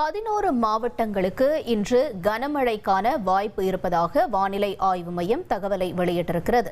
பதினோரு மாவட்டங்களுக்கு இன்று கனமழைக்கான வாய்ப்பு இருப்பதாக வானிலை ஆய்வு மையம் தகவலை வெளியிட்டிருக்கிறது.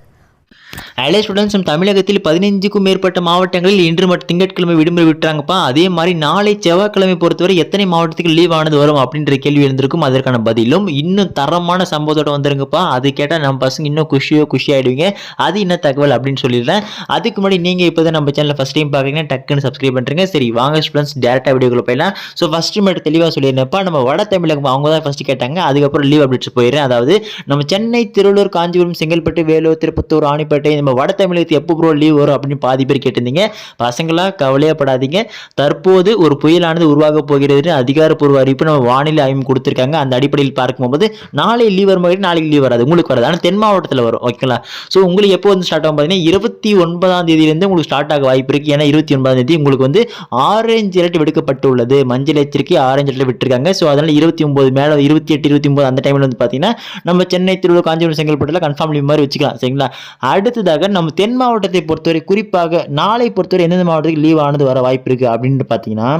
அலே ஸ்டூடெண்ட்ஸ் நம்ம தமிழகத்தில் பதினைஞ்சுக்கும் மேற்பட்ட மாவட்டங்களில் இன்று மற்றும் திங்கட்கிழமை விடுமுறை விட்டுறாங்கப்பா. அதே மாதிரி நாளை செவ்வாய்க்கிழமை பொறுத்தவரை எத்தனை மாவட்டத்துக்கு லீவ் ஆனது வரும் அப்படின்ற கேள்வி இருந்திருக்கும் அதற்கான பதிலும் இன்னும் தரமான சம்பவத்தோட வந்துருங்கப்பா அது கேட்டால் நம்ம பசங்க இன்னும் குஷியோ குஷி ஆயிடுவீங்க. அது என்ன தகவல் அப்படின்னு சொல்லிடுறேன். அதுக்கு முன்னாடி நீங்கள் இப்போ தான் நம்ம சேனலில் ஃபஸ்ட் டைம் பார்க்குறீங்கன்னா டக்குன்னு சப்ஸ்கிரைப் பண்ணுறீங்க சரி வாங்க ஸ்டூடெண்ட்ஸ் டேரெக்டாக வீடியோக்குள்ள போயிடலாம். ஸோ ஃபஸ்ட்டு மட்டும் தெளிவாக சொல்லியிருந்தப்பா நம்ம வட தமிழகம் அவங்க தான் ஃபஸ்ட்டு கேட்டாங்க. அதுக்கப்புறம் லீவ் அப்டேட்ஸ் போயிடுறேன். அதாவது நம்ம சென்னை திருவள்ளூர் காஞ்சிபுரம் செங்கல்பட்டு வேலூர் திருப்பத்தூர் ராணிப்பேட்டை நம்ம வட தமிழகத்துக்கு எப்போ ப்ரோ லீவ் வரும் அப்படின்னு பாதி பேர் கேட்டிருந்தீங்க. பசங்களாம் கவலையப்படாதீங்க தற்போது ஒரு புயலானது உருவாக போகிறது அதிகாரப்பூர்வ அறிவிப்பு நம்ம வானிலை ஆய்வு கொடுத்துருக்காங்க. அந்த அடிப்படையில் பார்க்கும்போது நாளை லீவ் வரும் நாளைக்கு லீவ் வராது. உங்களுக்கு வராது. ஆனால் தென் மாவட்டத்தில் வரும். ஓகேங்களா ஸோ உங்களுக்கு எப்போ வந்து ஸ்டார்ட் ஆகும் பார்த்தீங்கன்னா இருபத்தி ஒன்பதாம் தேதியிலேருந்து உங்களுக்கு ஸ்டார்ட் ஆக வாய்ப்பு இருக்குது ஏன்னா இருபத்தி ஒன்பதாம் தேதி உங்களுக்கு வந்து ஆரஞ்சு அலர்ட் விடுக்கப்பட்டுள்ளது. மஞ்சள் எச்சரிக்கை ஆரஞ்சு அலர்ட் விட்டுருக்காங்க. ஸோ அதனால் இருபத்தி ஒன்பது மேலே இருபத்தி எட்டு இருபத்தி ஒன்பது அந்த டைமில் வந்து பார்த்தீங்கன்னா நம்ம சென்னை திருவள்ளூர் காஞ்சிபுரம் செங்கல்பட்டில் கன்ஃபார்ம் லீவ் மாதிரி வச்சுக்கலாம். சரிங்களா? அடுத்ததாக நம்ம தென் மாவட்டத்தை பொறுத்தவரை குறிப்பாக நாளை பொறுத்தவரை எந்தெந்த மாவட்டத்துக்கு லீவ் ஆனது வர வாய்ப்பு இருக்குது அப்படின்னு பார்த்தீங்கன்னா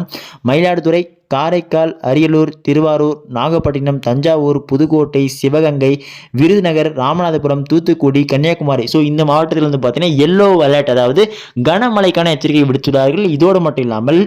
மயிலாடுதுறை காரைக்கால் அரியலூர் திருவாரூர் நாகப்பட்டினம் தஞ்சாவூர் புதுக்கோட்டை சிவகங்கை விருதுநகர் ராமநாதபுரம் தூத்துக்குடி கன்னியாகுமரி. ஸோ இந்த மாவட்டத்தில் வந்து பார்த்தீங்கன்னா எல்லோ அலர்ட் அதாவது கனமழைக்கான எச்சரிக்கை விடுத்துள்ளார்கள். இதோடு மட்டும் இல்லாமல்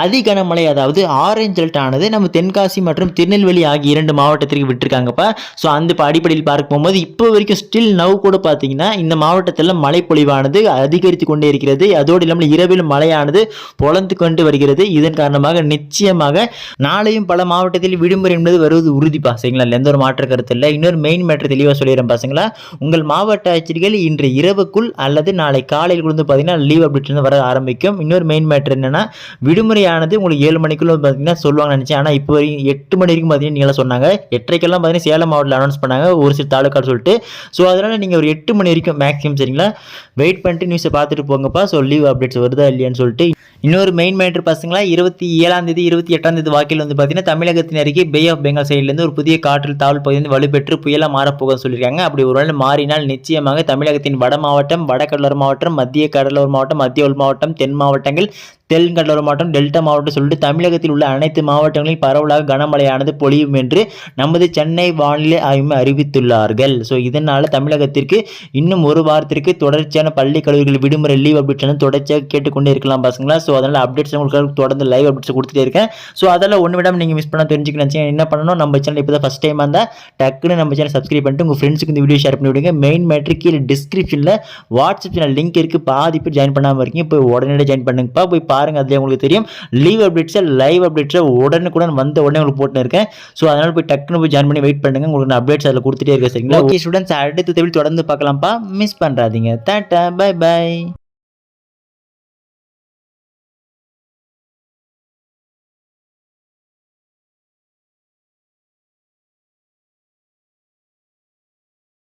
அதி கனமழை அதாவது ஆரஞ்சு அலர்ட் ஆனது நம்ம தென்காசி மற்றும் திருநெல்வேலி ஆகிய இரண்டு மாவட்டத்திற்கு விட்டுருக்காங்கப்பா. ஸோ அந்த இப்போ அடிப்படையில் பார்க்க போகும்போது இப்போ வரைக்கும் ஸ்டில் நவ் கூட பார்த்தீங்கன்னா இந்த மாவட்டத்தில் மழைப்பொழிவானது அதிகரித்து கொண்டே இருக்கிறது. அதோடு இல்லாமல் இரவில் மழையானது பொழந்து கொண்டு வருகிறது. இதன் காரணமாக நிச்சயமாக நாளையும் பல மாவட்டத்தில் விடுமுறை என்பது வருவது உறுதிப்பா சரிங்களா? இல்லை எந்த ஒரு மாற்ற கருத்து இல்லை. இன்னொரு மெயின் மேட்டர் தெளிவாக சொல்லிடுறேன் பசங்களா. உங்கள் மாவட்ட ஆட்சியர்கள் இன்று இரவுக்குள் அல்லது நாளை காலையில் வந்து பார்த்தீங்கன்னா லீவ் அப்படின்னு வர ஆரம்பிக்கும். இன்னொரு மெயின் மேட்டர் என்னன்னா விடுமுறையானது உங்களுக்கு ஏழு மணிக்குள்ள பார்த்தீங்கன்னா சொல்லுவாங்க நினச்சேன். ஆனால் இப்போ வரைக்கும் எட்டு மணி வரைக்கும் பார்த்தீங்கன்னா நீங்களாம் சொன்னாங்க. எட்டரைக்கெல்லாம் பார்த்தீங்கன்னா சேலம் மாவட்டத்தில் அனௌன்ஸ் பண்ணாங்க. ஒரு சில தாலுக்கான்னு சொல்லிட்டு. ஸோ அதனால் நீங்கள் ஒரு எட்டு மணி வரைக்கும் மேக்ஸிமம் சரிங்களா? வெயிட் பண்ணிட்டு நியூஸை பார்த்துட்டு போங்கப்பா. ஸோ லீவ் அப்டேட்ஸ் வருதா இல்லையான்னு சொல்லிட்டு. இன்னொரு மெயின் மேட்ரு பசங்களா இருபத்தி ஏழாம் தேதி இருபத்தி எட்டாம் தேதி வாக்கில் வந்து பார்த்தீங்கன்னா தமிழகத்தின் அருகே பே ஆஃப் பெங்கால் சைட்லேருந்து ஒரு புதிய காற்றில் தாவல் பகுதி வந்து வலுப்பெற்று புயலாக மாறப்போகுதுன்னு சொல்லியிருக்காங்க. அப்படி ஒருவேளை மாறினால் நிச்சயமாக தமிழகத்தின் வட மாவட்டம் வடகடலோர மாவட்டம் மத்திய கடலோர மாவட்டம் மத்திய உள் மாவட்டம் தென் மாவட்டங்கள் தென் மாவட்டம் டெல்டா மாவட்டம் சொல்லிட்டு தமிழகத்தில் உள்ள அனைத்து மாவட்டங்களில் பரவலாக கனமழையானது பொழியும் என்று நமது சென்னை வானிலை ஆய்வு அறிவித்துள்ளார்கள். ஸோ இதனால் தமிழகத்திற்கு இன்னும் ஒரு வாரத்திற்கு தொடர்ச்சியான பள்ளி கல்லூரிகள் விடுமுறை லீவ் அப்டேட்ஸ் தொடர்ச்சியாக கேட்டுக்கொண்டே இருக்கலாம் பசங்களா. ஸோ அதனால் அப்டேட்ஸ் உங்களுக்கு தொடர்ந்து லைவ் அப்டேட்ஸ் கொடுத்துட்டே இருக்கேன். ஸோ அதெல்லாம் ஒன்று விடாமல் நீங்கள் மிஸ் பண்ண தெரிஞ்சுக்கணும் என்ன பண்ணணும்? நம்ம சேனல் இப்போ தான் ஃபஸ்ட் டைம் வந்தால் டக்குன்னு நம்ம சேனல் சப்ஸ்கிரைப் பண்ணிட்டு உங்கள் ஃப்ரெண்ட்ஸுக்கு இந்த வீடியோ ஷேர் பண்ணி விடுங்க. மெயின் மேட்ரு கீழே டிஸ்கிரிப்ஷனில் வாட்ஸ்அப் சேனல் லிங்க் இருக்குது பாதி பேர் ஜாயின் பண்ணாமல் இருக்கீங்க. போய் உடனே ஜாயின் பண்ணுங்கப்பா. போய் பாருங்க அதுலேயே உங்களுக்கு தெரியும். லீவ் அப்டேட்ஸை லைவ் அப்டேட்ஸை உடனுக்குடன் வந்த உடனே உங்களுக்கு போட்டுன்னு இருக்கேன். ஸோ அதனால் போய் டக்குன்னு போய் ஜாயின் பண்ணி வெயிட் பண்ணுங்க. உங்களுக்கு நான் அப்டேட்ஸ் அதில் கொடுத்துட்டே இருக்கேன் சரிங்களா? ஓகே ஸ்டூடெண்ட்ஸ் அடுத்த தேவை தொடர்ந்து பார்க்கலாம்ப்பா. மிஸ் பண்ணுறாதீங்க டாட்டா பை பை